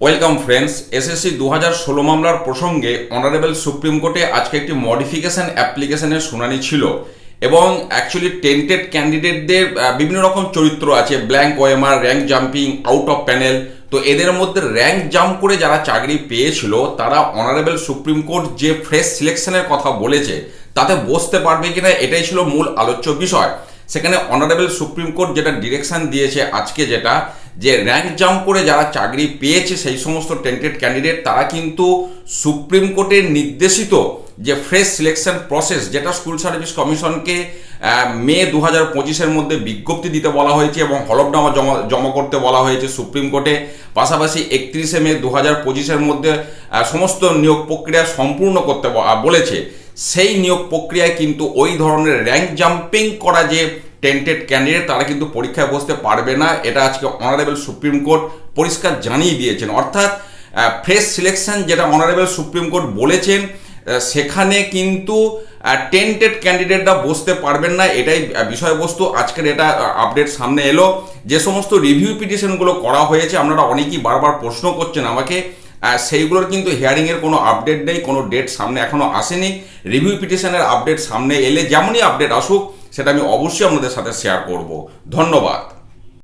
Welcome friends SSC দু হাজার ষোলো মামলার প্রসঙ্গে অনারেবল সুপ্রিম কোর্টে আজকে একটি মডিফিকেশন অ্যাপ্লিকেশনের শুনানি ছিল এবং অ্যাকচুয়ালি টেন্টেড ক্যান্ডিডেটদের বিভিন্ন রকম চরিত্র আছে ব্ল্যাঙ্ক ওয়েমার rank jumping out of panel তো এদের মধ্যে র্যাঙ্ক জাম্প করে যারা চাকরি পেয়েছিল, তারা অনারেবল সুপ্রিম কোর্ট যে ফ্রেশ সিলেকশনের কথা বলেছে, তাতে বসতে পারবে কিনা, এটাই ছিল মূল আলোচ্য বিষয়। সেখানে অনারেবল সুপ্রিম কোর্ট যেটা ডিরেকশন দিয়েছে আজকে যেটা, যে র্যাঙ্ক জাম্প করে যারা চাকরি পেয়েছে সেই সমস্ত টেন্টেড ক্যান্ডিডেট তারা কিন্তু সুপ্রিম কোর্টের নির্দেশিত যে ফ্রেশ সিলেকশন প্রসেস যেটা স্কুল সার্ভিস কমিশনকে মে দু হাজার পঁচিশের মধ্যে বিজ্ঞপ্তি দিতে বলা হয়েছে এবং হলফনামা জমা জমা করতে বলা হয়েছে সুপ্রিম কোর্টে। পাশাপাশি একত্রিশে মে দু হাজার পঁচিশের মধ্যে সমস্ত নিয়োগ প্রক্রিয়া সম্পূর্ণ করতে বলেছে। সেই নিয়োগ প্রক্রিয়ায় কিন্তু ওই ধরনের র্যাঙ্ক জাম্পিং করা যে টেন্টেড ক্যান্ডিডেট তারা কিন্তু পরীক্ষায় বসতে পারবে না। এটা আজকে অনারেবল সুপ্রিম কোর্ট পরিষ্কার জানিয়ে দিয়েছেন। অর্থাৎ ফ্রেশ সিলেকশন যেটা অনারেবল সুপ্রিম কোর্ট বলেছেন সেখানে কিন্তু টেন্টেড ক্যান্ডিডেটরা বসতে পারবেন না। এটাই বিষয়বস্তু। আজকের এটা আপডেট সামনে এলো। যে সমস্ত রিভিউ পিটিশনগুলো করা হয়েছে, আপনারা অনেকেই বারবার প্রশ্ন করছেন আমাকে। সেইগুলোর কিন্তু হিয়ারিংয়ের কোনো আপডেট নেই, কোনো ডেট সামনে এখনও আসেনি। রিভিউ পিটিশনের আপডেট সামনে এলে যেমনই আপডেট আসুক, সেটা আমি অবশ্যই আপনাদের সাথে শেয়ার করব। ধন্যবাদ।